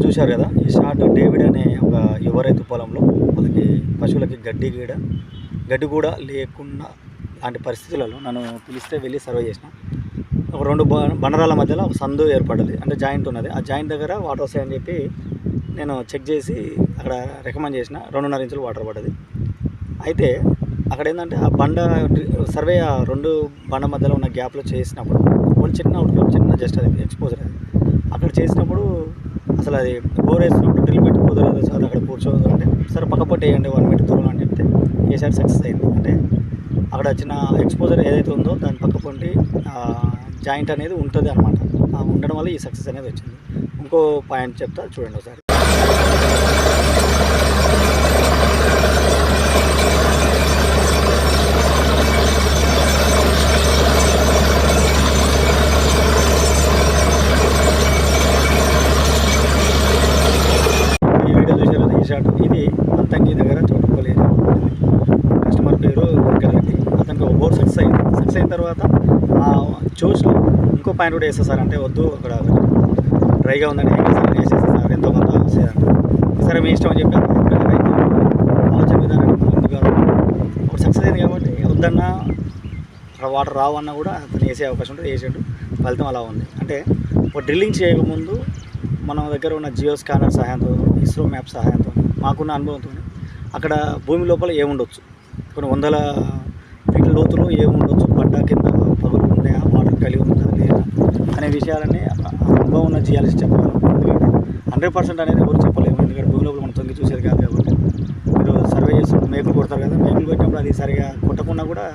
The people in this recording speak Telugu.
చూశారు కదా? ఈ షాట్ డేవిడ్ అనే ఒక యువ రైతు పొలంలో వాళ్ళకి పశువులకి గడ్డి గీడ గడ్డి కూడా లేకుండా లాంటి పరిస్థితులలో నన్ను పిలిస్తే వెళ్ళి సర్వే చేసిన. ఒక రెండు బ- బండరాల మధ్యలో ఒక సందు ఏర్పడ్డది అంటే జాయింట్ ఉన్నది. ఆ జాయింట్ దగ్గర వాటర్ వస్తాయని చెప్పి నేను చెక్ చేసి అక్కడ రికమెండ్ చేసిన. రెండున్నర ఇంచులు వాటర్ పడ్డది. అయితే అక్కడ ఏంటంటే ఆ బండ సర్వే ఆ రెండు బండ మధ్యలో ఉన్న గ్యాప్లో చేసినప్పుడు కొంచెం చిన్న అవుట్లుక్ చిన్న జస్ట్ అది ఎక్స్పోజర్ అది. అక్కడ చేసినప్పుడు అసలు అది బోర్ వేసినప్పుడు డ్రిల్ పెట్టి కుదరదు సార్ అక్కడ కూర్చోదు అంటే. సరే పక్క వేయండి వన్ మీటర్ దూరం అని చెప్తే ఈసారి సక్సెస్ అయింది. అంటే అక్కడ వచ్చిన ఎక్స్పోజర్ ఏదైతే ఉందో దాని పక్క పొంటి జాయింట్ అనేది ఉంటుంది అనమాట ఉండడం వల్ల ఈ సక్సెస్ అనేది వచ్చింది. ఇంకో పాయింట్ చెప్తా చూడండి ఒకసారి ఈ రిసార్ట్. ఇది అంతంగి దగ్గర చోటుకోలేదు కస్టమర్ పేరు వెంకటరెడ్డి అతనికి ఒక బోర్డు సక్సెస్ అయింది సక్సెస్ అయిన తర్వాత ఆ చూస్లో ఇంకో పాయింట్ కూడా వేస్తా సార్ అంటే వద్దు అక్కడ డ్రైగా ఉందని సార్ వేసేస్తా సార్ ఎంతో కొంత వస్తుందంట సరే మీ ఇష్టం అని చెప్పాను ఆలోచన విధానం సక్సెస్ అయింది కాబట్టి వద్దన్నా వాటర్ రావన్నా కూడా అతను వేసే అవకాశం ఉంటుంది వేసాడు. ఫలితం అలా ఉంది. అంటే ఒక డ్రిల్లింగ్ చేయకముందు మన దగ్గర ఉన్న జియో స్కానర్ సహాయంతో ఇస్రో మ్యాప్ సహాయంతో మాకున్న అనుభవంతో అక్కడ భూమి లోపల ఏముండొచ్చు? కొన్ని వందల ఫీట్ల లోతులో ఏముండొచ్చు? పడ్డ కింద పగులు ఉన్నాయా? వాటర్ కలిగి ఉందా? లేదా? అనే విషయాలన్నీ అనుభవం ఉన్న జియాలజీ చెప్పాలి. ఎందుకంటే హండ్రెడ్ పర్సెంట్ అనేది ఎవరు చెప్పలేము. ఎందుకంటే భూమి లోపల మనం తొంగి చూసేది కాదు కాబట్టి. మీరు సర్వే చేస్తున్న మేకులు కొడతారు కదా మేకులు కొట్టినప్పుడు అది సరిగా కొట్టకుండా కూడా